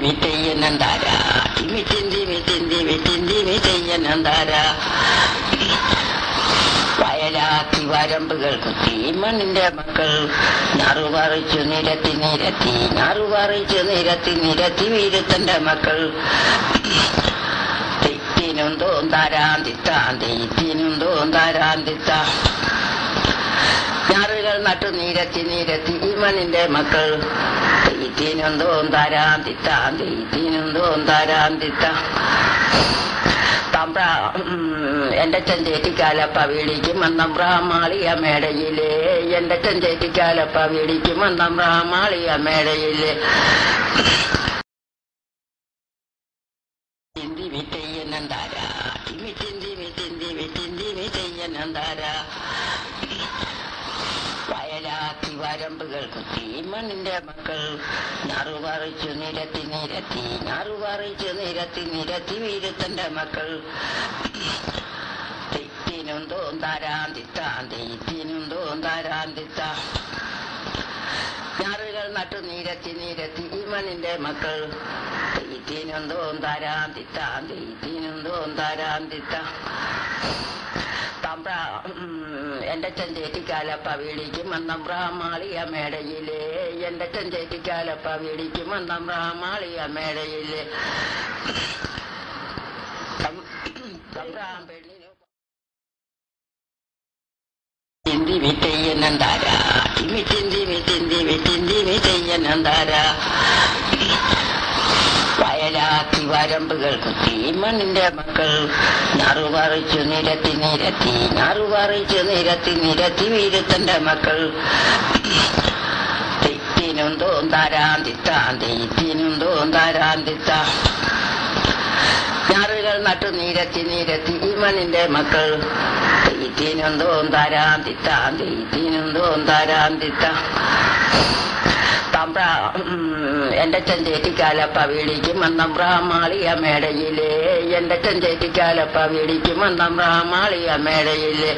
മിറ്റയ്യനന്താര വയലാക്കി വരമ്പുകൾ കുത്തി മണ്ണിന്റെ മക്കൾ ഞാറുപറിച്ചു നിരത്തി നിരത്തി ഞാറുപറിച്ചു നിരത്തി നിരത്തി വീരത്തന്റെ മക്കൾ. തിത്തിനും തോന്താരാന്തിത്താൻ തിത്തിനും തോന്താരാന്തിത്താ ഞാറുകൾ നട്ടു നിരത്തി നിരത്തി മണ്ണിന്റെ മക്കൾ. തീറ്റീനും താരാം തമ്പ്ര എന്റെ ചെഞ്ചേറ്റിക്കാലപ്പ വീടിക്കും മന്നമ്പ്രാമാളിയ മേടയിലെ. എന്റെ ചെഞ്ചേറ്റിക്കാലപ്പ വീടിക്കും മന്നമ്പ്രാമാളിയ മേടയിലെ. ഹിന്ദി വിറ്റയ്യനന്താരാ വിചിന്തി വിചിന്തി വിറ്റയ്യനന്താര വയലാക്കി മണ്ണിന്റെ മക്കൾ ഞാറുപറിച്ചു നിരത്തി നിരത്തി ഞാറുപറിച്ചു നിരത്തി നിരത്തി വീരത്തന്റെ മക്കൾ. തിത്തിനും തോന്താരാന്തിത്താൻ തിത്തിനും തോന്താരാന്തിത്താ ഞാറുകൾ നട്ടു നിരത്തി നിരത്തി ഭീമനിന്റെ മക്കൾ. തീത്തിനും തോന്താരാന്തിത്താൻ തീത്തിനും തോന്താരാന്തിത്താ തമ്പ്ര എന്റെ ചെഞ്ചേറ്റിക്കാലപ്പ വീടിക്കും മന്നമ്പ്രാമാളിയ മേടയിലെ എന്റെ ചെഞ്ചേറ്റിക്കാലപ്പ വീടിക്കും മന്നമ്പ്രാമാളിയ മേടയിലെ ചിന്തി വിറ്റയ്യനന്താര ചിന്തി വിചിന്തി വിചിന്തി വിറ്റയ്യനന്താര വരമ്പുകൾ കുത്തി. മണ്ണിന്റെ മക്കൾ ഞാറുപറിച്ചു നിരത്തി നിരത്തി ഞാറുപറിച്ചു നിരത്തി നിരത്തി വീരത്തന്റെ മക്കൾ. തിത്തിനും തോന്താരാന്തിത്താൻ തീത്തിനും തോന്താരാന്തിത്താ ഞാറുകൾ നട്ടു നിരത്തി നിരത്തി മണ്ണിന്റെ മക്കൾ. തെയ്ത്തിനും തോന്താരാന്തിത്താൻ തെയ്ത്തിനും തോന്താരാന്തിത്താ എന്റെ ചെഞ്ചേറ്റിക്കാലപ്പ വീടിക്കും മന്നമ്പ്രാമാളിയ മേടയിലെ. എന്റെ ചെഞ്ചേറ്റിക്കാലപ്പ വീടിക്കും മന്നമ്പ്രാമാളിയ മേടയിലെ.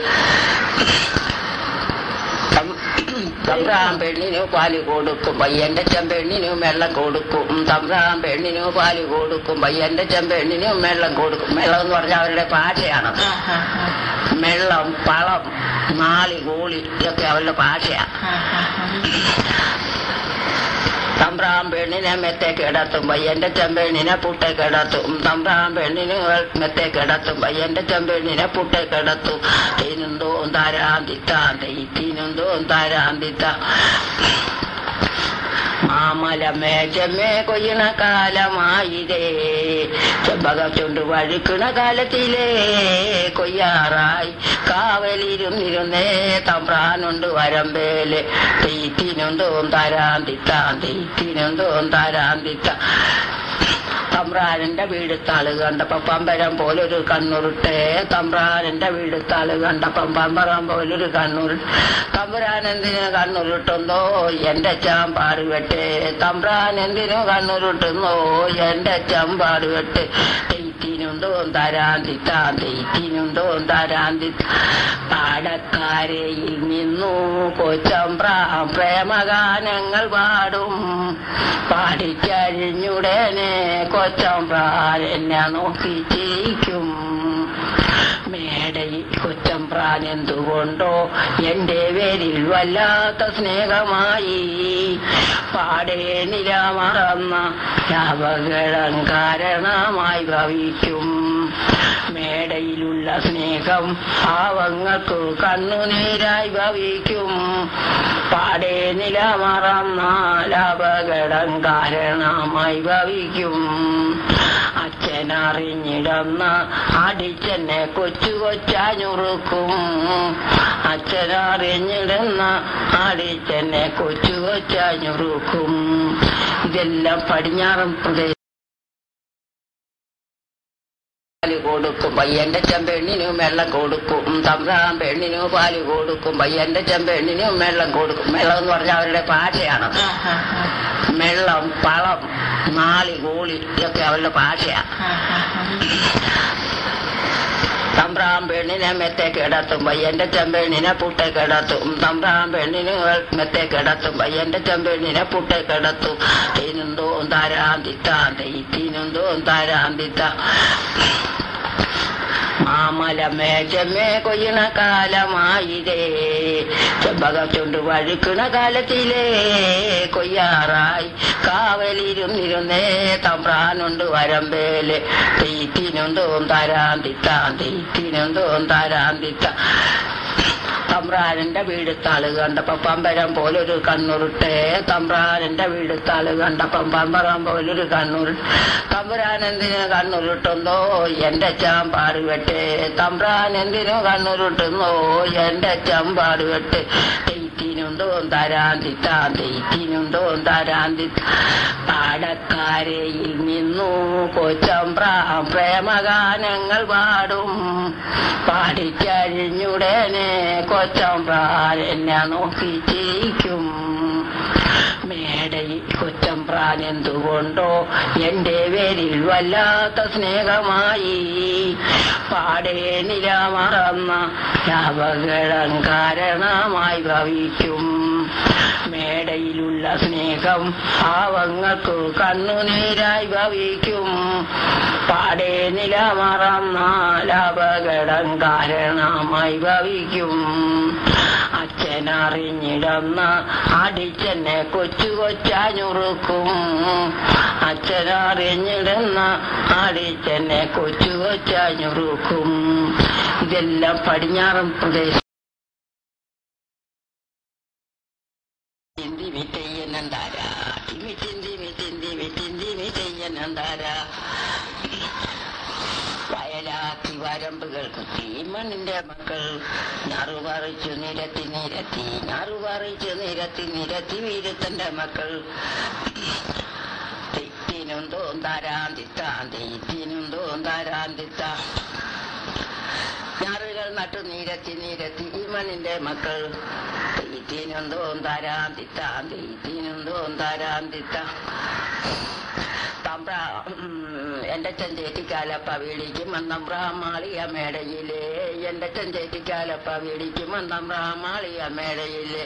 തമ്പ്രാം പെണ്ണിനു പാൽ കൊടുക്കും പയ്യന്റെ ചെമ്പെണ്ണിനു വെള്ളം കൊടുക്കും. തമ്പ്രാം പെണ്ണിനു പാൽ കൊടുക്കും പയ്യന്റെ ചെമ്പെണ്ണിനു വെള്ളം കൊടുക്കും. വെള്ളം എന്ന് പറഞ്ഞാൽ അവരുടെ ഭാഷയാണ് വെള്ളം പളം നാളി കൂളി ഇതൊക്കെ അവരുടെ ഭാഷയാണ് തമ്പ്രാം പെണ്ണിനെ മെത്തെ കിടത്തും പയ്യന്റെ ചെമ്പെണ്ണിനെ പുട്ടെ കിടത്തും. തമ്പ്രാം പെണ്ണിനെ മെത്തെ കിടത്തും പയ്യന്റെ ചെമ്പെണ്ണിനെ പുട്ടെ കിടത്തും. തീനുന്തോ താരാന്തിത്ത തീനുന്തോ താരാന്തിത്ത. മാമല മേജമേ കൊയ്യണ കാലമായിരേ ചെമ്പക ചുണ്ട് വഴുക്കണ കാലത്തിലേ കൊയ്യാറായി. കാവലിരുന്നിരുന്നേ തമ്പ്രാനുണ്ട് വരമ്പേൽ. തീറ്റിനുണ്ടോ താരാന്തിത്താൻ തീറ്റിനുണ്ടോ താരാന്തിത്ത. തമ്പ്രാനന്റെ വീടുത്താൾ കണ്ടപ്പം പമ്പരം പോലൊരു കണ്ണുരുട്ടേ തമ്പ്രാനന്റെ വീടുത്താൾ കണ്ടപ്പം പമ്പരം പോലൊരു കണ്ണുരു തമ്പ്രാൻ കണ്ണുരുട്ടുന്നോ എന്റെ ചാമ്പാട് വെട്ടേ. തമ്പ്രാൻ കണ്ണുരുട്ടുന്നോ എന്റെ ചാമ്പാട് വെട്ട്. തെയ്ത്തിനുണ്ടോ തരാന്തിത്താ തിരുന്തോം തരാന്തി പാടക്കാരയിൽ നിന്നു കൊച്ചമ്പ്രാം പ്രേമഗാനങ്ങൾ പാടും. പാടിക്കഴിഞ്ഞുടനെ കൊച്ചമ്പ്രാൻ എന്നെ നോക്കി ചിരിക്കും മേടയിൽ കുറ്റം എന്തുകൊണ്ടോ എന്റെ പേരിൽ വല്ലാത്ത സ്നേഹമായി. പാടേ നില മറന്ന അപകടം കാരണമായി ഭവിക്കും. മേടയിലുള്ള സ്നേഹം പാവങ്ങൾക്ക് കണ്ണുനീരായി ഭവിക്കും. പാടേ നില മറന്നാൽ അപകടം കാരണമായി ഭവിക്കും. അച്ഛനറിഞ്ഞിടന്ന അടിച്ചെന്നെ കൊച്ചു കൊച്ചാഞ്ഞുറുക്കും. അച്ഛനറിഞ്ഞിടന്ന് അടിച്ചെന്നെ കൊച്ചു കൊച്ചാഞ്ഞുറുക്കും. ഇതെല്ലാം പടിഞ്ഞാറൻ പ്രദേശം. പാല് കൊടുക്കും പയ്യന്റെ ചെമ്പെണ്ണിനു വെള്ളം കൊടുക്കും തമ്പ്രാൻ പെണ്ണിനു പാല് കൊടുക്കും പയ്യന്റെ ചെമ്പെണ്ണിനു വെള്ളം കൊടുക്കും വെള്ളം എന്ന് പറഞ്ഞാൽ അവരുടെ ഭാഷയാണ് വെള്ളം പളം നാളി കൂളി ഇതൊക്കെ അവരുടെ ഭാഷയാണ് പെണ്ണിനെ മെത്തെ കിടത്തും പയ്യന്റെ ചെമ്പെണ്ണിനെ പുട്ടെ കിടത്തും തമ്പ്രാൻ പെണ്ണിനെ മെത്തെ കിടത്തും പയ്യന്റെ ചെമ്പെണ്ണിനെ പുട്ടെ കിടത്തും. തീനുന്തോ താരാന്തിത്താ തീനുന്തോ താരാന്തിത്ത. മാമലമേ ചെമ്മേ കൊയ്യണ കാലമായിരേ ചെമ്പക ചുണ്ട് വഴുക്കണ കാലത്തിലേ കൊയ്യാറായി. കാവലിരുന്നിരുന്നേ തമ്പ്രാനുണ്ട് വരമ്പേൽ. തീറ്റിനുണ്ടോ തരാന്തിത്ത തീറ്റിനുണ്ടോ തരാന്തിത്ത തമ്പ്രാനന്റെ വീടുത്താൾ കണ്ടപ്പം പമ്പരം പോലൊരു കണ്ണുരുട്ടേ. തമ്പ്രാനന്റെ വീടുത്താൾ കണ്ടപ്പം പമ്പരം പോലൊരു കണ്ണുരു തമ്പ്രാൻ എന്തിനു കണ്ണുരുട്ടുന്നോ? എന്റെ ചാമ്പാട് വെട്ടേ. തമ്പ്രാൻ എന്തിനു കണ്ണുരുട്ടുന്നോ? എന്റെ ചാമ്പാട് വെട്ട്. തെയ്റ്റിനുണ്ടോ തരാന്തിത്താ തെയ്റ്റിനുണ്ടോ തരാന്തി പാടക്കാരയിൽ നിന്നു കൊച്ചം പ്രേമഗാനങ്ങൾ പാടും. പാടിക്കഴിഞ്ഞുടനെ കൊച്ചമ്പ്രാൻ എന്നെ നോക്കി ചിരിക്കും. കൊച്ചമ്പ്രാൻ എന്തുകൊണ്ടോ എന്റെ പേരിൽ വല്ലാത്ത സ്നേഹമായി. പാടേ നില മറന്ന അപകടം കാരണമായി ഭവിക്കും. മേടയിലുള്ള സ്നേഹം ഭാവങ്ങൾക്ക് കണ്ണുനീരായി ഭവിക്കും. പാടേ നില മറന്നാലപകടം കാരണമായി ഭവിക്കും. അച്ഛനറിഞ്ഞിടന്ന അടിച്ചെന്നെ കൊച്ചു കൊച്ചാഞ്ഞുറുക്കും. അച്ഛനറിഞ്ഞിടന്ന് അടിച്ചെന്നെ കൊച്ചു കൊച്ചാഞ്ഞുറുക്കും. ഇതെല്ലാം പടിഞ്ഞാറൻ പ്രദേശം. ചെയ്യനന്താര വയലാക്കി വരമ്പുകൾ കുത്തി മണ്ണിന്റെ മക്കൾ ഞാറുപറിച്ചു നിരത്തി നിരത്തി ഞാറുപറിച്ചു നിരത്തി നിരത്തി വീരത്തന്റെ മക്കൾ. തെറ്റിനും തോന്താരാന്തിത്താൻ തെറ്റിനും തോന്താരാന്തിത്താ ഞാറുകൾ നട്ടു നിരത്തി നിരത്തി ഈ മണ്ണിന്റെ മക്കൾ. തീറ്റിനും തോന്താരാന്തിത്താൻ തീറ്റിനും തോന്താരാന്തിത്ത എന്റെ ചെഞ്ചേറ്റിക്കാലപ്പ വീടിക്കും മന്നമ്പ്രാമാളിയ മേടയിലെ എന്റെ ചെഞ്ചേറ്റിക്കാലപ്പ വീടിക്കും മന്നമ്പ്രാമാളിയ മേടയിലെ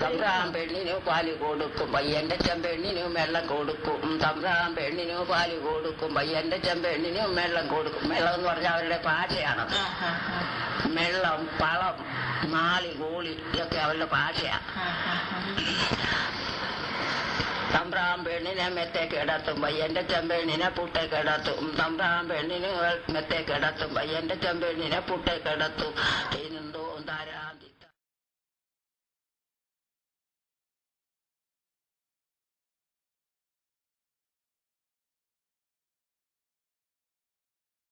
തമ്പ്രാൻ പെണ്ണിനു പാൽ കൊടുക്കും പയ്യന്റെ ചെമ്പെണ്ണിനു വെള്ളം കൊടുക്കും തമ്പ്രാൻ പെണ്ണിനു പാൽ കൊടുക്കും പയ്യന്റെ ചെമ്പെണ്ണിനു വെള്ളം കൊടുക്കും വെള്ളം എന്ന് പറഞ്ഞാൽ അവരുടെ ഭാഷയാണ് വെള്ളം പളം നാളി കൂളി ഇതൊക്കെ അവരുടെ ഭാഷയാണ് തമ്പ്രാൻ പെണ്ണിനെ മെത്തെ കിടത്തും പയ്യന്റെ ചെമ്പെണ്ണിനെ പൂട്ടെ കിടത്തും. തമ്പ്രാൻ പെണ്ണിനെ മെത്തെ കിടത്തും പയ്യന്റെ ചെമ്പെണ്ണിനെ പൂട്ടെ കിടത്തും.